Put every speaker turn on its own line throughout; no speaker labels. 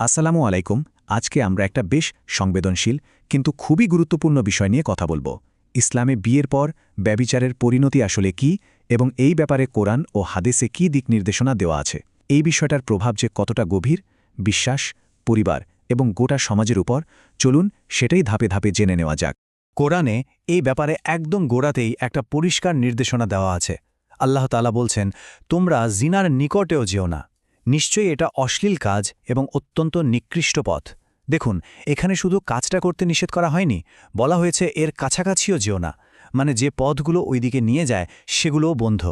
আসসালামু আলাইকুম, আজকে আমরা একটা বেশ সংবেদনশীল কিন্তু খুবই গুরুত্বপূর্ণ বিষয় নিয়ে কথা বলব। ইসলামে বিয়ের পর ব্যবিচারের পরিণতি আসলে কি এবং এই ব্যাপারে কোরআন ও হাদেসে কি দিক নির্দেশনা দেওয়া আছে? এই বিষয়টার প্রভাব যে কতটা গভীর, বিশ্বাস, পরিবার এবং গোটা সমাজের উপর, চলুন সেটাই ধাপে ধাপে জেনে নেওয়া যাক।
কোরআনে এই ব্যাপারে একদম গোড়াতেই একটা পরিষ্কার নির্দেশনা দেওয়া আছে। আল্লাহ তালা বলছেন, তোমরা জিনার নিকটেও যেও না। নিশ্চয়ই এটা অশ্লীল কাজ এবং অত্যন্ত নিকৃষ্ট পথ। দেখুন, এখানে শুধু কাজটা করতে নিষেধ করা হয়নি, বলা হয়েছে এর কাছাকাছিও যেও না মানে যে পথগুলো ওইদিকে নিয়ে যায়, সেগুলোও বন্ধ।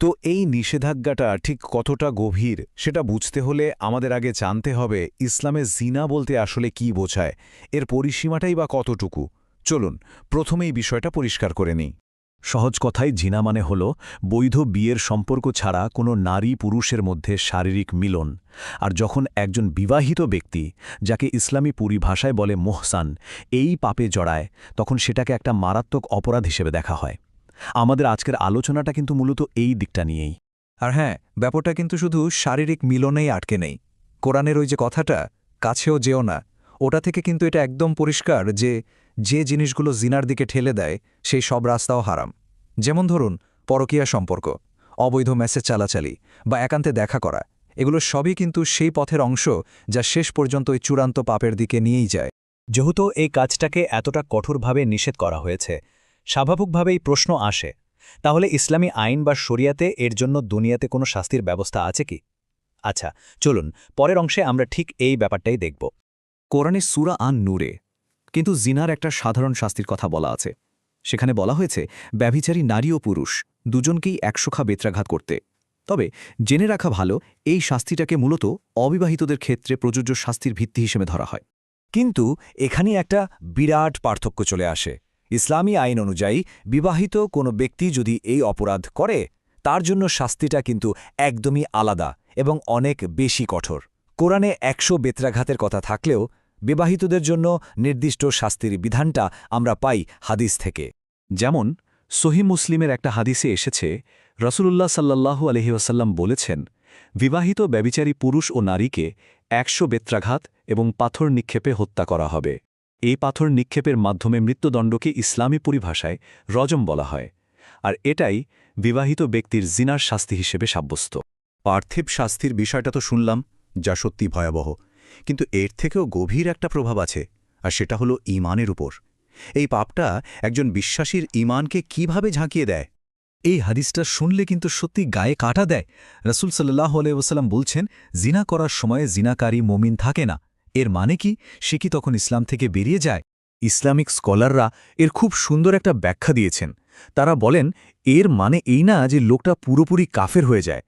তো এই নিষেধাজ্ঞাটা ঠিক কতটা গভীর, সেটা বুঝতে হলে আমাদের আগে জানতে হবে ইসলামে জিনা বলতে আসলে কি বোঝায়, এর পরিসীমাটাই বা কতটুকু। চলুন, প্রথমেই বিষয়টা পরিষ্কার করে নিই।
সহজ কথায় জিনা মানে হল, বৈধ বিয়ের সম্পর্ক ছাড়া কোনো নারী পুরুষের মধ্যে শারীরিক মিলন। আর যখন একজন বিবাহিত ব্যক্তি, যাকে ইসলামী পরিভাষায় বলে মোহসান, এই পাপে জড়ায়, তখন সেটাকে একটা মারাত্মক অপরাধ হিসেবে দেখা হয়। আমাদের আজকের আলোচনাটা কিন্তু মূলত এই দিকটা নিয়েই।
আর হ্যাঁ ব্যাপারটা কিন্তু শুধু শারীরিক মিলনেই আটকে নেই। কোরআনের ওই যে কথাটা, কাছেও যেও না, ওটা থেকে কিন্তু এটা একদম পরিষ্কার যে যে জিনিসগুলো জিনার দিকে ঠেলে দেয়, সেই সব রাস্তাও হারাম। যেমন ধরুন, পরকীয়া সম্পর্ক, অবৈধ মেসেজ চালাচালি বা একান্তে দেখা করা, এগুলো সবই কিন্তু সেই পথের অংশ যা শেষ পর্যন্ত ওই চূড়ান্ত পাপের দিকে নিয়েই যায়।
যেহেতু এই কাজটাকে এতটা কঠোরভাবে নিষেধ করা হয়েছে, স্বাভাবিকভাবেই প্রশ্ন আসে, তাহলে ইসলামী আইন বা শরিয়াতে এর জন্য দুনিয়াতে কোনো শাস্তির ব্যবস্থা আছে কি? আচ্ছা চলুন, পরের অংশে আমরা ঠিক এই ব্যাপারটাই দেখব।
কোরআনে সুরা আন নূরে কিন্তু জিনার একটা সাধারণ শাস্তির কথা বলা আছে। সেখানে বলা হয়েছে, ব্যভিচারী নারী ও পুরুষ, দুজনকেই একশোখা বেত্রাঘাত করতে। তবে, জেনে রাখা ভালো, এই শাস্তিটাকে মূলত অবিবাহিতদের ক্ষেত্রে প্রযোজ্য শাস্তির ভিত্তি হিসেবে ধরা হয়।
কিন্তু এখানে একটা বিরাট পার্থক্য চলে আসে। ইসলামী আইন অনুযায়ী, বিবাহিত কোনো ব্যক্তি যদি এই অপরাধ করে, তার জন্য শাস্তিটা কিন্তু একদমই আলাদা এবং অনেক বেশি কঠোর। কোরআনে একশো বেত্রাঘাতের কথা থাকলেও, বিবাহিতদের জন্য নির্দিষ্ট শাস্তির বিধানটা আমরা পাই হাদিস থেকে।
যেমন সহি মুসলিমের একটা হাদিসে এসেছে, রসুলুল্লাহ সাল্লাল্লাহু আলহি ওয়াসাল্লাম বলেছেন, বিবাহিত ব্যবিচারী পুরুষ ও নারীকে একশো বেত্রাঘাত এবং পাথর নিক্ষেপে হত্যা করা হবে। এই পাথর নিক্ষেপের মাধ্যমে মৃত্যুদণ্ডকে ইসলামী পরিভাষায় রজম বলা হয়। আর এটাই বিবাহিত ব্যক্তির জিনার শাস্তি হিসেবে সাব্যস্ত।
পার্থিব শাস্তির বিষয়টা তো শুনলাম, যা সত্যি ভয়াবহ। কিন্তু এর থেকেও গভীর একটা প্রভাব আছে, আর সেটা হলো ইমানের উপর। এই পাপটা একজন বিশ্বাসীর ইমানকে কীভাবে ঝাঁকিয়ে দেয়?
এই হাদিসটা শুনলে কিন্তু সত্যি গায়ে কাটা দেয়। রসুল সাল্লাহ আলাইসাল্লাম বলছেন, জিনা করার সময়ে জিনাকারী মমিন থাকে না। এর মানে কি? সে কি তখন ইসলাম থেকে বেরিয়ে যায়?
ইসলামিক স্কলাররা এর খুব সুন্দর একটা ব্যাখ্যা দিয়েছেন। তারা বলেন, এর মানে এই না যে লোকটা পুরোপুরি কাফের হয়ে যায়।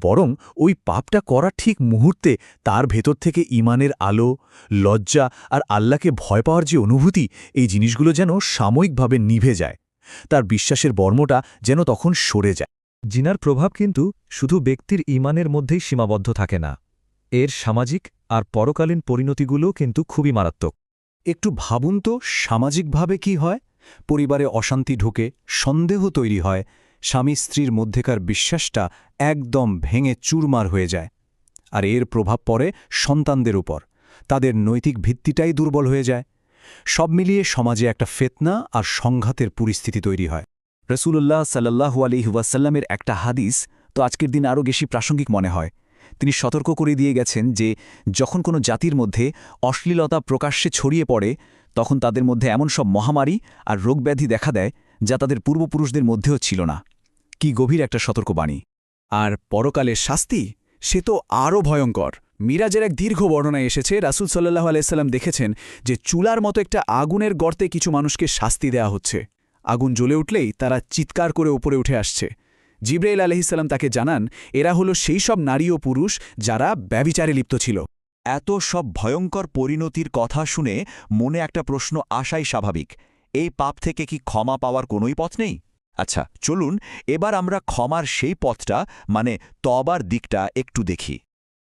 বরং ওই পাপটা করা ঠিক মুহূর্তে তার ভেতর থেকে ইমানের আলো, লজ্জা আর আল্লাহকে ভয় পাওয়ার যে অনুভূতি, এই জিনিসগুলো যেন সাময়িকভাবে নিভে যায়। তার বিশ্বাসের বর্মটা যেন তখন সরে যায়।
জিনার প্রভাব কিন্তু শুধু ব্যক্তির ইমানের মধ্যেই সীমাবদ্ধ থাকে না। এর সামাজিক আর পরকালীন পরিণতিগুলো কিন্তু খুবই মারাত্মক।
একটু ভাবুন তো, সামাজিকভাবে কি হয়? পরিবারে অশান্তি ঢুকে, সন্দেহ তৈরি হয় স্বামী স্ত্রীর মধ্যেকার বিশ্বাসটা একদম ভেঙে চুরমার হয়ে যায়। আর এর প্রভাব পড়ে সন্তানদের উপর। তাদের নৈতিক ভিত্তিটাই দুর্বল হয়ে যায়। সব মিলিয়ে সমাজে একটা ফেতনা আর সংঘাতের পরিস্থিতি তৈরি হয়।
রসুল্লাহ সাল্লাহু আলিহাসাল্লামের একটা হাদিস তো আজকের দিন আরও বেশি প্রাসঙ্গিক মনে হয়। তিনি সতর্ক করে দিয়ে গেছেন যে, যখন কোনো জাতির মধ্যে অশ্লীলতা প্রকাশ্যে ছড়িয়ে পড়ে, তখন তাদের মধ্যে এমন সব মহামারী আর রোগব্যাধি দেখা দেয় যা তাদের পূর্বপুরুষদের মধ্যেও ছিল না। কি গভীর একটা সতর্কবাণী।
আর পরকালের শাস্তি? সে তো আরও ভয়ঙ্কর। মিরাজের এক দীর্ঘ বর্ণনায় এসেছে, রাসুল সাল্লাহ আলাইসাল্লাম দেখেছেন যে চুলার মতো একটা আগুনের গর্তে কিছু মানুষকে শাস্তি দেয়া হচ্ছে। আগুন জ্বলে উঠলেই তারা চিৎকার করে উপরে উঠে আসছে। জিব্রাইল আলহিসাল্লাম তাকে জানান, এরা হলো সেই সব নারী ও পুরুষ যারা ব্যবিচারে লিপ্ত ছিল।
এত সব ভয়ঙ্কর পরিণতির কথা শুনে মনে একটা প্রশ্ন আসাই স্বাভাবিক। এই পাপ থেকে কি ক্ষমা পাওয়ার কোনোই পথ নেই? আচ্ছা চলুন এবার আমরা ক্ষমার সেই পথটা মানে তবার দিকটা একটু দেখি।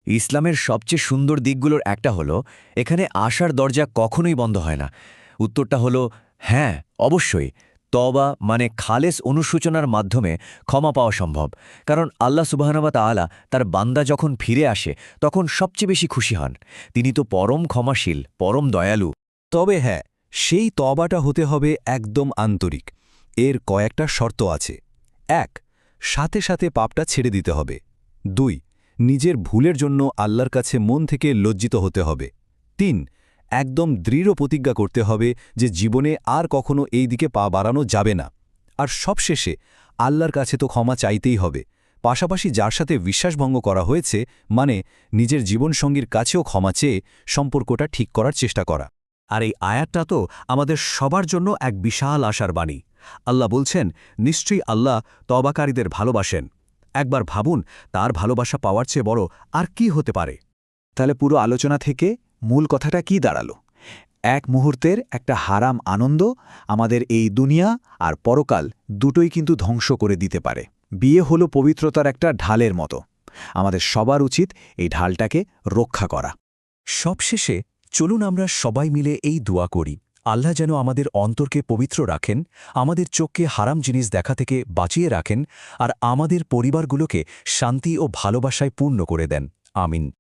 ইসলামের সবচেয়ে সুন্দর দিকগুলোর একটা হলো, এখানে আশার দরজা কখনোই বন্ধ হয় না। উত্তরটা হলো হ্যাঁ অবশ্যই। তবা মানে খালেস অনুসূচনার মাধ্যমে ক্ষমা পাওয়া সম্ভব। কারণ আল্লাহ সুবাহানবা তাআলা তার বান্দা যখন ফিরে আসে, তখন সবচেয়ে বেশি খুশি হন। তিনি তো পরম ক্ষমাশীল, পরম দয়ালু।
তবে হ্যাঁ সেই তবাটা হতে হবে একদম আন্তরিক। এর কয়েকটা শর্ত আছে। এক, সাথে সাথে পাপটা ছেড়ে দিতে হবে। দুই, নিজের ভুলের জন্য আল্লাহর কাছে মন থেকে লজ্জিত হতে হবে। তিন, একদম দৃঢ় প্রতিজ্ঞা করতে হবে যে জীবনে আর কখনো এই দিকে পা বাড়ানো যাবে না। আর সবশেষে, আল্লাহর কাছে তো ক্ষমা চাইতেই হবে। পাশাপাশি যার সাথে বিশ্বাসভঙ্গ করা হয়েছে মানে নিজের জীবনসঙ্গীর কাছেও ক্ষমা চেয়ে সম্পর্কটা ঠিক করার চেষ্টা করা।
আর এই আয়াতটা তো আমাদের সবার জন্য এক বিশাল আশার বাণী। আল্লাহ বলছেন, নিশ্চয়ই আল্লাহ তবাকারীদের ভালোবাসেন। একবার ভাবুন, তার ভালোবাসা পাওয়ার চেয়ে বড় আর কি হতে পারে?
তাহলে পুরো আলোচনা থেকে মূল কথাটা কি দাঁড়াল? এক মুহূর্তের একটা হারাম আনন্দ আমাদের এই দুনিয়া আর পরকাল দুটোই কিন্তু ধ্বংস করে দিতে পারে। বিয়ে হলো পবিত্রতার একটা ঢালের মতো। আমাদের সবার উচিত এই ঢালটাকে রক্ষা করা।
সবশেষে চলুন আমরা সবাই মিলে এই দোয়া করি। আল্লাহ যেন আমাদের অন্তরকে পবিত্র রাখেন, আমাদের চোখকে হারাম জিনিস দেখা থেকে বাঁচিয়ে রাখেন, আর আমাদের পরিবারগুলোকে শান্তি ও ভালোবাসায় পূর্ণ করে দেন। আমিন।